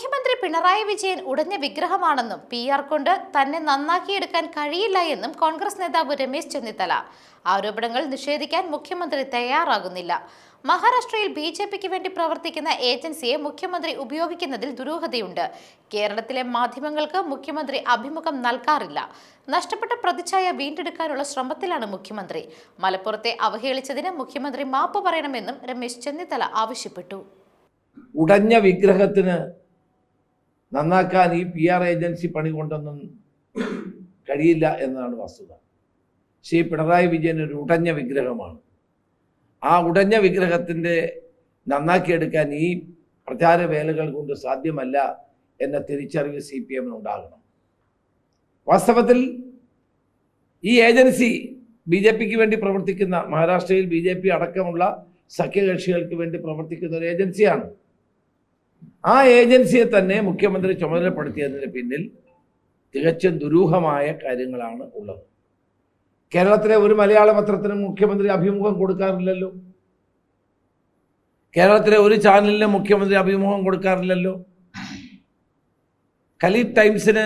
മുഖ്യമന്ത്രി പിണറായി വിജയൻ ഉടഞ്ഞ വിഗ്രഹമാണെന്നും പി ആർ കൊണ്ട് തന്നെ നന്നാക്കിയെടുക്കാൻ കഴിയില്ല എന്നും കോൺഗ്രസ് നേതാവ് രമേശ് ചെന്നിത്തല. ആരോപണങ്ങൾ നിഷേധിക്കാൻ മുഖ്യമന്ത്രി തയ്യാറാകുന്നില്ല. മഹാരാഷ്ട്രയിൽ ബി ജെ പിക്ക് വേണ്ടി പ്രവർത്തിക്കുന്ന ഏജൻസിയെ മുഖ്യമന്ത്രി ഉപയോഗിക്കുന്നതിൽ ദുരൂഹതയുണ്ട്. കേരളത്തിലെ മാധ്യമങ്ങൾക്ക് മുഖ്യമന്ത്രി അഭിമുഖം നൽകാറില്ല. നഷ്ടപ്പെട്ട പ്രതിച്ഛായ വീണ്ടെടുക്കാനുള്ള ശ്രമത്തിലാണ് മുഖ്യമന്ത്രി. മലപ്പുറത്തെ അവഹേളിച്ചതിന് മുഖ്യമന്ത്രി മാപ്പ് പറയണമെന്നും രമേശ് ചെന്നിത്തല ആവശ്യപ്പെട്ടു. ഉടഞ്ഞ വിഗ്രഹത്തിന് നന്നാക്കാൻ ഈ പി ആർ ഏജൻസി പണി കൊണ്ടൊന്നും കഴിയില്ല എന്നതാണ് വസ്തുത. ശ്രീ പിണറായി വിജയൻ ഒരു ഉടഞ്ഞ വിഗ്രഹമാണ്. ആ ഉടഞ്ഞ വിഗ്രഹത്തിന്റെ നന്നാക്കിയെടുക്കാൻ ഈ പ്രചാര വേലകൾ കൊണ്ട് സാധ്യമല്ല എന്ന തിരിച്ചറിവ് സി പി എമ്മിന് ഉണ്ടാകണം. വാസ്തവത്തിൽ ഈ ഏജൻസി ബി ജെ പിക്ക് വേണ്ടി പ്രവർത്തിക്കുന്ന മഹാരാഷ്ട്രയിൽ ബി ജെ പി അടക്കമുള്ള സഖ്യകക്ഷികൾക്ക് വേണ്ടി പ്രവർത്തിക്കുന്ന ഒരു ഏജൻസിയാണ് ആ ഏജൻസിയെ തന്നെ മുഖ്യമന്ത്രി ചുമതലപ്പെടുത്തിയതിന് പിന്നിൽ തികച്ചും ദുരൂഹമായ കാര്യങ്ങളാണ് ഉള്ളത്. കേരളത്തിലെ ഒരു മലയാള പത്രത്തിനും മുഖ്യമന്ത്രി അഭിമുഖം കൊടുക്കാറില്ലല്ലോ. കേരളത്തിലെ ഒരു ചാനലിന് മുഖ്യമന്ത്രി അഭിമുഖം കൊടുക്കാറില്ലല്ലോ. കലീഫ് ടൈംസിന്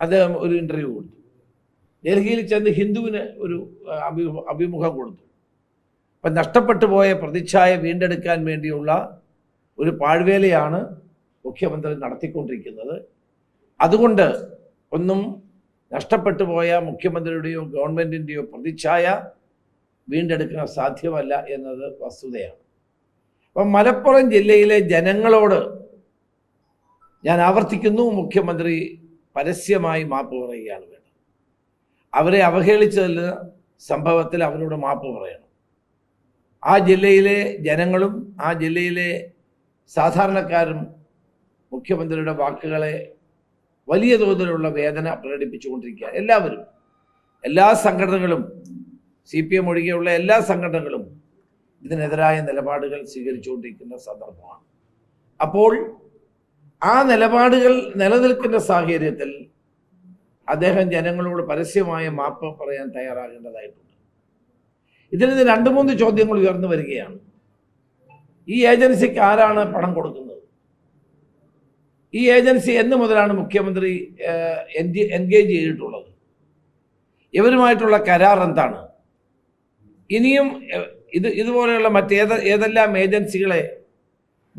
അദ്ദേഹം ഒരു ഇന്റർവ്യൂ കൊടുത്തു. ഡൽഹിയിൽ ചെന്ന് ഹിന്ദുവിന് ഒരു അഭിമുഖം കൊടുത്തു. അപ്പം നഷ്ടപ്പെട്ടു പോയ പ്രതിച്ഛായ വീണ്ടെടുക്കാൻ വേണ്ടിയുള്ള ഒരു പാഴ്വേലയാണ് മുഖ്യമന്ത്രി നടത്തിക്കൊണ്ടിരിക്കുന്നത്. അതുകൊണ്ട് ഒന്നും നഷ്ടപ്പെട്ടു പോയ മുഖ്യമന്ത്രിയുടെയോ ഗവൺമെന്റിന്റെയോ പ്രതിച്ഛായ വീണ്ടെടുക്കാൻ സാധ്യമല്ല എന്നത് വസ്തുതയാണ്. അപ്പം മലപ്പുറം ജില്ലയിലെ ജനങ്ങളോട് ഞാൻ ആവർത്തിക്കുന്നു മുഖ്യമന്ത്രി പരസ്യമായി മാപ്പ് പറയുകയാണ് വേണ്ടത്. അവരെ അവഹേളിച്ചതിൽ സംഭവത്തിൽ അവരോട് മാപ്പ് പറയണം. ആ ജില്ലയിലെ ജനങ്ങളും ആ ജില്ലയിലെ സാധാരണക്കാരും മുഖ്യമന്ത്രിയുടെ വാക്കുകളെ വലിയ തോതിലുള്ള വേദന പ്രകടിപ്പിച്ചുകൊണ്ടിരിക്കുക എല്ലാവരും എല്ലാ സംഘടനകളും സി പി എം ഒഴികെയുള്ള എല്ലാ സംഘടനകളും ഇതിനെതിരായ നിലപാടുകൾ സ്വീകരിച്ചുകൊണ്ടിരിക്കുന്ന സന്ദർഭമാണ്. അപ്പോൾ ആ നിലപാടുകൾ നിലനിൽക്കുന്ന സാഹചര്യത്തിൽ അദ്ദേഹം ജനങ്ങളോട് പരസ്യമായ മാപ്പ് പറയാൻ തയ്യാറാകേണ്ടതായിട്ടുണ്ട്. ഇതിൽ നിന്ന് രണ്ട് മൂന്ന് ചോദ്യങ്ങൾ ഉയർന്നു വരികയാണ്. ഈ ഏജൻസിക്ക് ആരാണ് പണം കൊടുക്കുന്നത്? ഈ ഏജൻസി എന്ന് മുതലാണ് മുഖ്യമന്ത്രി എൻഗേജ് ചെയ്തിട്ടുള്ളത്. ഇവരുമായിട്ടുള്ള കരാർ എന്താണ്? ഇനിയും ഇത് ഇതുപോലെയുള്ള മറ്റേത് ഏതെല്ലാം ഏജൻസികളെ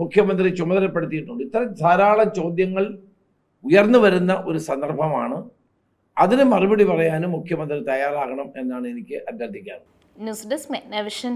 മുഖ്യമന്ത്രി ചുമതലപ്പെടുത്തിയിട്ടുണ്ട്? ഇത്തരം ധാരാളം ചോദ്യങ്ങൾ ഉയർന്നു വരുന്ന ഒരു സന്ദർഭമാണ്. അതിന് മറുപടി പറയാനും മുഖ്യമന്ത്രി തയ്യാറാകണം എന്നാണ് എനിക്ക് അഭ്യർത്ഥിക്കാറ് ന്യൂസ് ഡെസ്ക് മെഗ്നവിഷൻ.